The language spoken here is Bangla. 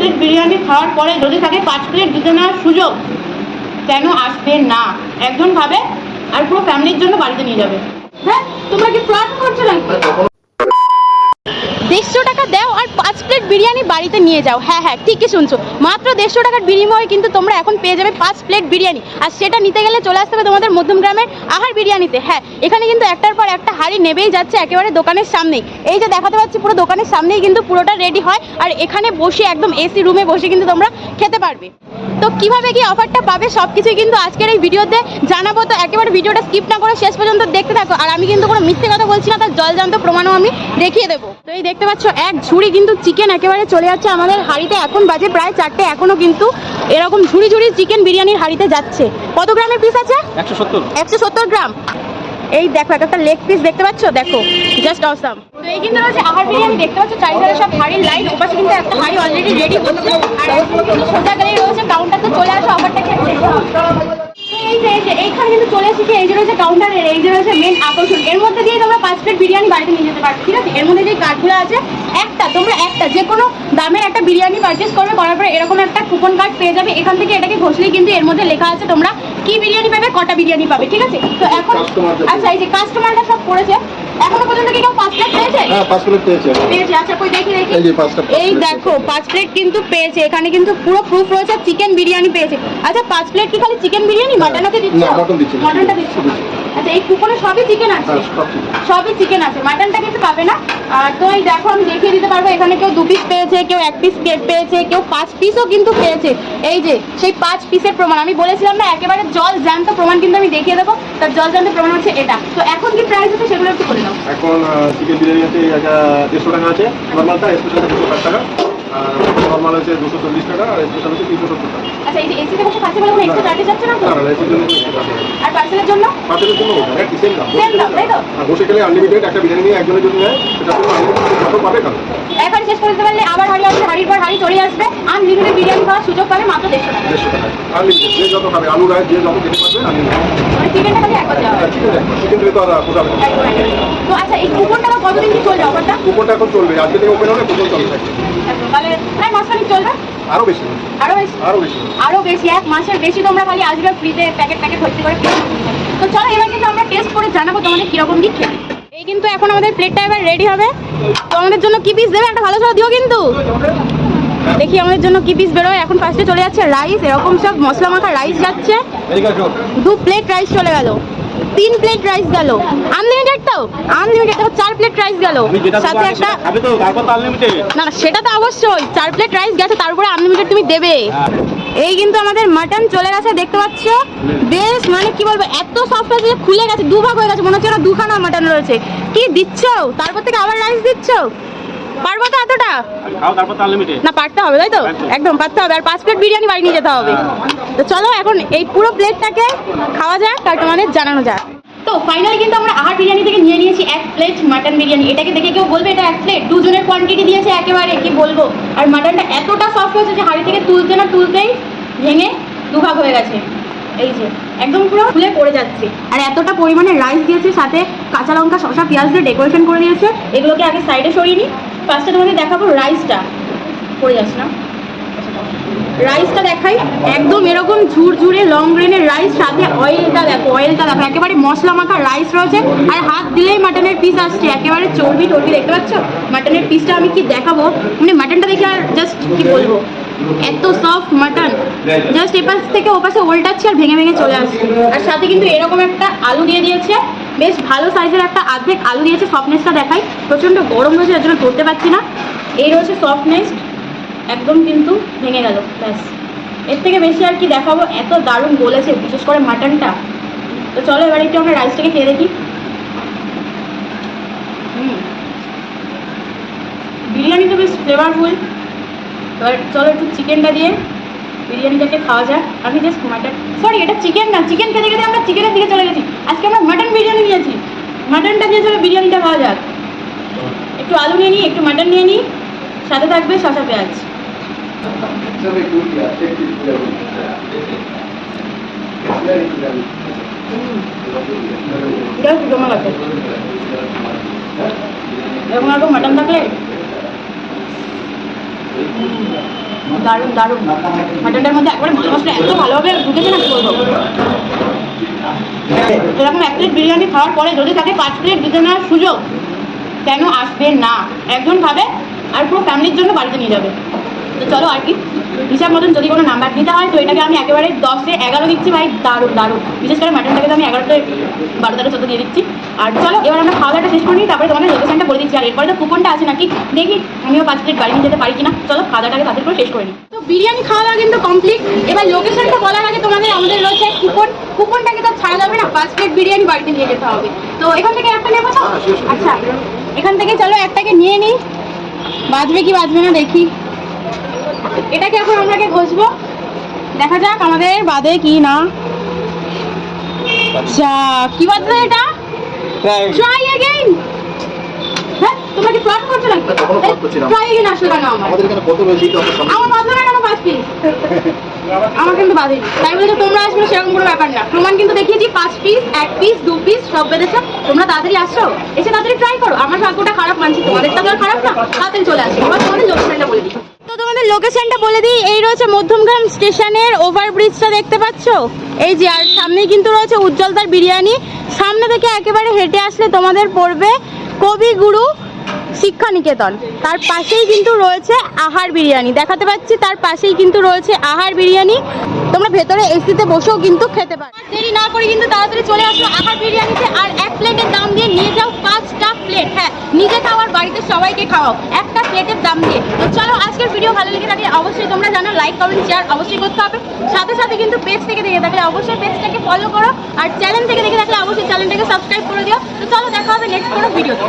প্লেট বিরিয়ানি খাওয়ার পরে যদি থাকে পাঁচ প্লেট দিতে নেওয়ার সুযোগ কেন আসবে না? একজন খাবে আর পুরো ফ্যামিলির জন্য বাড়িতে নিয়ে যাবে। হ্যাঁ তোমরা কি প্ল্যান করছ নাকি? দেড়শো দাও আর পাঁচ প্লেট বিরিয়ানি বাড়িতে নিয়ে যাও। হ্যাঁ হ্যাঁ ঠিকই শুনছো। মাত্র দেড়শো টাকার বিনিময়ে কিন্তু তোমরা এখন পেয়ে যাবে পাঁচ প্লেট বিরিয়ানি। আর সেটা নিতে গেলে চলে আসতে হবে তোমাদের মধ্যমগ্রামের আহার বিরিয়ানিতে। হ্যাঁ এখানে কিন্তু একটার পর একটা হাড়ি নেবেই যাচ্ছে একেবারে দোকানের সামনেই। এই যে দেখাতে পাচ্ছি পুরো দোকানের সামনেই কিন্তু পুরোটা রেডি হয়। আর এখানে বসে একদম এসি রুমে বসে কিন্তু তোমরা খেতে পারবে। তো কীভাবে কি অফারটা পাবে সব কিছুই কিন্তু আজকের এই ভিডিওতে জানাব। তো একেবারে ভিডিওটা স্কিপ না করে শেষ পর্যন্ত দেখতে থাকো। আর আমি কিন্তু কোনো মিথ্যে কথা বলছি না তার জলজান্ত প্রমাণও আমি দেখিয়ে দেবো। তো এই দেখতে পাচ্ছ এক ঝুড়ি কিন্তু চিকেন একেবারে চলে যাচ্ছে আমাদের হাঁড়িতে। এখন বাজে প্রায় চারটে এখনও কিন্তু এরকম ঝুড়ি ঝুড়ি চিকেন বিরিয়ানির হাঁড়িতে যাচ্ছে। কত গ্রামের পিস আছে? একশো সত্তর। একশো সত্তর গ্রাম। এই দেখো, একটা লেগ পিস দেখতে পাচ্ছ? দেখো জাস্ট অসাম তো এই কিন্তু রয়েছে আহার বিরিয়ানি দেখতে পাচ্ছ চারিধারে সব হাড়ির লাইন ওপাশে কিন্তু একটা হাড়ি অলরেডি রেডি হচ্ছে। আর সোজা গেলেই রয়েছে কাউন্টার তো চলে আসো অফারটা খেতে। কিন্তু চলে এসেছে এই যে রয়েছে কাউন্টার এই যে রয়েছে মেন আকর্ষণ। এর মধ্যে দিয়ে তোমরা পাঁচ প্লেট বিরিয়ানি বাড়িতে নিয়ে যেতে পারবে ঠিক আছে? এর মধ্যে যে কার্ডগুলো আছে একটা তোমরা একটা যে কোনো দামের একটা বিরিয়ানি পারচেস করবে করার পরে এরকম একটা কুপন কার্ড পেয়ে যাবে। এখান থেকে এটাকে ঘষলেই কিন্তু এর মধ্যে লেখা আছে তোমরা কি বিরিয়ানি পাবে কটা বিরিয়ানি পাবে ঠিক আছে? তো এখন আচ্ছা এই যে কাস্টমাররা সব করেছে এখনও পর্যন্ত কি কেউ পাঁচ প্লেট পেয়েছে? হ্যাঁ পাঁচ প্লেট পেয়েছে। পেয়েছে আচ্ছা কই দেখি দেখি। এই যে পাঁচটা এই দেখো পাঁচ প্লেট কিন্তু পেয়েছে। এখানে কিন্তু পুরো প্রুফ রয়েছে চিকেন বিরিয়ানি পেয়েছে। আচ্ছা পাঁচ প্লেট কি খালি চিকেন বিরিয়ানি মাটনও কি দিচ্ছ? না, mutton দিচ্ছি। মাটনটা দিচ্ছ। আচ্ছা এই কুপনে সবই চিকেন আছে? হ্যাঁ ঠিক সবই চিকেন আছে। মাটনটা কিন্তু পাবে না। আর তো এই দেখো আমি দেখিয়ে দিতে পারব এখানে কেউ দু পিস পেয়েছে কেউ এক পিস পেয়েছে কেউ পাঁচ পিসও কিন্তু পেয়েছে। এই যে সেই পাঁচ পিসের প্রমাণ। আমি বলেছিলাম না একেবারে জল জ্যান্ত প্রমাণ কিন্তু আমি দেখিয়ে দেবো। তার জল জ্যান্ত প্রমাণ হচ্ছে এটা। তো এখন কি প্রাইস আছে সেগুলো একটু বলে দাও। এখন চিকেন বিরিয়ানি আছে দেড়শো টাকা আছে। নর্মালটা স্পেশাল দুশো টাকা। আর নর্মাল আছে দুশো চল্লিশ টাকা আর স্পেশাল হচ্ছে তিনশো সত্তর টাকা। আচ্ছা এই যে এসিতে বসে খাচ্ছে কোনো এক্সট্রা চার্জেস যাচ্ছে না তো? এসির জন্য। আর পার্সেলের জন্য? পাঁচের জন্য ওটা একই সেম দাম সেম দাম তাই তো? আর বসে গেলে আনলিমিটেড একটা বিরিয়ানি নিয়ে একজনের জন্য নেয় সেটা তুমি আনলিমিটেড যত পাবে খাবে একবার শেষ করে দিতে পারলে আবার হাড়ি আসবে হাড়ির পর হাড়ি চলে আসবে আনলিমিটেড বিরিয়ানি খাওয়ার সুযোগ পাবে মাত্র দেড়শো টাকা দেড়শো টাকা আনলিমিটেড যে যত খাবে আলু রাইস যে যত খেতে পারবে আনলিমিটেড মানে চিকেনটা খালি একবার দেওয়া চিকেন চিকেন দিলে তো আর। তো আচ্ছা এই কুপনটা কতদিন কি চলবে অফারটা? কুপনটা এখন চলবে আজকে থেকে ওপেন হবে কুপন চলবে। তাহলে প্রায় মাসখানিক চলবে। আরও বেশি। আরও বেশি? আরও বেশি। আরও বেশি এক মাসের বেশি তোমরা খালি আসবে ফ্রিতে প্যাকেট প্যাকেট ভর্তি করে তো চলো এবার কিন্তু আমরা টেস্ট করে জানাব তোমাদের কীরকম কি খেতে এই কিন্তু এখন আমাদের প্লেটটা এবার রেডি হবে। তো আমাদের জন্য কি পিস দেবে? একটা ভালো করে দিও কিন্তু। দেখি আমাদের জন্য কি পিস বেরোয়। এখন ফার্স্টে চলে যাচ্ছে রাইস এরকম সব মশলা মাখা রাইস যাচ্ছে দু প্লেট রাইস চলে গেল। তিন প্লেট রাইস গেল। আনলিমিটেড তো? আনলিমিটেড চার প্লেট রাইস গেল। সাথে একটা না না সেটা তো অবশ্যই। চার প্লেট রাইস গেছে তার উপরে আনলিমিটেড তুমি দেবে। এই কিন্তু আমাদের মাটন চলে গেছে দেখতে পাচ্ছ? বেশ মানে কি বলব এত সফট আছে খুলে গেছে দুভাগ হয়ে গেছে মনে হচ্ছে ওরা দুখানা মাটন রয়েছে। কি দিচ্ছ? তারপর থেকে আবার রাইস দিচ্ছ? পারব তো এতটা? না পারতে হবে তাই তো? একদম পারতে হবে। আর পাঁচ প্লেট বিরিয়ানি বাড়ি নিয়ে যেতে হবে। তো চলো এখন এই পুরো প্লেটটাকে খাওয়া যাক আর তোমাদের জানানো যাক। তো ফাইনালি কিন্তু আমরা আহার বিরিয়ানি থেকে নিয়ে নিয়েছি এক প্লেট মাটন বিরিয়ানি। এটাকে দেখে কেউ বলবে এটা এক প্লেট দুজনের কোয়ান্টিটি দিয়েছে একেবারে কি বলব? আর মাটনটা এতটা সফট হয়েছে যে হাড়ি থেকে তুলতে না তুলতেই ভেঙে দুভাগ হয়ে গেছে। এই যে একদম পুরো ফুলে পড়ে যাচ্ছে। আর এতটা পরিমাণে রাইস দিয়েছে সাথে কাঁচা লঙ্কা শসা পেঁয়াজ দিয়ে ডেকোরেশন করে দিয়েছে। এগুলোকে আগে সাইডে সরিয়ে নিই। ফার্স্টে তোমাকে দেখাবো রাইসটা পড়ে যাস না? রাইসটা দেখাই। একদম এরকম ঝুরঝুরে লং গ্রেনের রাইস সাথে অয়েলটা দেখো অয়েলটা দেখো, একেবারে মশলা মাখা রাইস রয়েছে। আর হাত দিলেই মাটনের পিস আসছে, একেবারে চর্বি টর্বি দেখতে পাচ্ছ? মাটনের পিসটা আমি কি দেখাবো? মানে মাটনটা দেখে আর জাস্ট কি বলব? এত সফট মাটন জাস্ট এপাশ থেকে ওপাশে উল্টাচ্ছে আর ভেঙে ভেঙে চলে আসছে। আর সাথে কিন্তু এরকম একটা আলু দিয়ে দিয়েছে। বেশ ভালো সাইজের একটা আর্ধেক আলু দিয়েছে সফটনেসটা দেখাই। প্রচণ্ড গরম রয়েছে, এর জন্য ধরতে পারছি না। এই রয়েছে সফটনেস একদম কিন্তু ভেঙে গেল, ব্যাস। এর থেকে বেশি আর কি দেখাবো, এত দারুণ বলেছে, বিশেষ করে মাটনটা তো চলো এবার একটু আমরা রাইসটাকে খেয়ে দেখি। হুম। বিরিয়ানি তো বেশ ফ্লেভারফুল এবার চলো একটু চিকেনটা দিয়ে বিরিয়ানিটাকে খাওয়া যাক আমি জাস্ট মাটন সরি এটা চিকেন না চিকেন খেতে খেতে আমরা চিকেনের দিকে চলে গেছি আজকে আমরা মাটন বিরিয়ানি নিয়েছি মাটনটা দিয়ে চলো বিরিয়ানিটা খাওয়া যাক একটু আলু নিয়ে নিই একটু মাটন নিয়ে নিই সাথে থাকবে শসা পেঁয়াজ জমা গেছে এরকম এরকম মাটন থাকলে দারুণ দারুণ। মাটনটার মধ্যে একবারে মশলা মশলা এত ভালোভাবে ঢুকেছে না, কি বলব? এরকম এক প্লেট বিরিয়ানি খাওয়ার পরে যদি তাকে পাঁচ প্লেট দিতে নেওয়ার সুযোগ, কেন আসবে না? একজন খাবে আর পুরো ফ্যামিলির জন্য বাড়িতে নিয়ে যাবে। তো চলো আর কি। হিসাব মতন যদি কোনো নাম্বার দিতে হয় তো এটাকে আমি একেবারে দশে এগারো দিচ্ছি ভাই। দারুণ দারুণ। বিশেষ করে মাটনটাকে তো আমি এগারোতে বারো তেরো চোদ্দ দিয়ে দিচ্ছি। আর চলো এবার আমরা খাওয়া দাওয়াটা শেষ করে নিই তারপরে তোমাদের লোকেশনটা বলে দিচ্ছি। আর এরপরে তো কুপনটা আছে নাকি? দেখি আমিও পাঁচ প্লেট বাড়ি নিয়ে যেতে পারি কিনা। চলো খাওয়া দাওয়াটাকে তাদের করে শেষ করে নিই। তো বিরিয়ানি খাওয়া দাওয়া কিন্তু কমপ্লিট এবার লোকেশনটা বলার আগে তোমাদের আমাদের রয়েছে কুপন কুপনটাকে তো ছাড়া যাবে না পাঁচ প্লেট বিরিয়ানি বাড়িতে নিয়ে যেতে হবে। তো এখান থেকে একটা নেব তো? হ্যাঁ. আচ্ছা এখান থেকে চলো একটাকে নিয়ে নিই। বাজবে কি বাজবে না দেখি। এটাকে এখন আমরাকে ঘষবো। দেখা যাক আমাদের বাদে কি না। যা কি বাদ এটা? ট্রাই এগেইন হ্যাঁ তোমরা কি ফ্লট করছ নাকি? আসলো কেন আমার? আমাদের এখানে কত রয়েছে আমরা আমার বাঁধবে না কেন পাঁচ পিস আমার কিন্তু বাঁধেনি। তাই বলে তোমরা আসবে সেরকম কোনো ব্যাপার না। প্রমাণ কিন্তু দেখিয়েছি পাঁচ পিস এক পিস দু পিস সব বেঁধেছে। তোমরা তাড়াতাড়ি আসছো এসে তাড়াতাড়ি ট্রাই করো। আমার ভাগ্যটা খারাপ মানছি তোমাদের তো আর খারাপ না। তাড়াতাড়ি চলে আসো। এবার তোমাদের লোকেশনটা বলে দিই। তো তোমাদের লোকেশনটা বলে দিই এই রয়েছে মধ্যমগ্রাম স্টেশনের ওভারব্রিজটা দেখতে পাচ্ছো? এই যে আর সামনেই কিন্তু রয়েছে উজ্জ্বলদার বিরিয়ানি। সামনে থেকে একেবারে হেঁটে আসলে তোমাদের পড়বে কবিগুরু শিক্ষা নিকেতন তার পাশেই কিন্তু রয়েছে আহার বিরিয়ানি। দেখাতে পাচ্ছি তার পাশেই কিন্তু রয়েছে আহার বিরিয়ানি। তোমরা ভেতরে এসিতে বসেও কিন্তু খেতে পারো। দেরি না করে কিন্তু তাড়াতাড়ি চলে আসো আহার বিরিয়ানিতে আর এক প্লেটের দাম দিয়ে নিয়ে যাও পাঁচটা প্লেট। হ্যাঁ নিজে খাও আর বাড়িতে সবাইকে খাওয়াও। একটা প্লেটের দাম দিয়ে। তো চলো, আজকের ভিডিও ভালো লেগে থাকলে অবশ্যই তোমরা জানো লাইক কমেন্ট শেয়ার অবশ্যই করতে হবে। সাথে সাথে কিন্তু পেজ থেকে দেখে থাকলে অবশ্যই পেজটাকে ফলো করো। আর চ্যানেল থেকে দেখে থাকলে অবশ্যই চ্যানেলটাকে সাবস্ক্রাইব করে দিও। তো চলো, দেখা হবে নেক্সট কোনো ভিডিওতে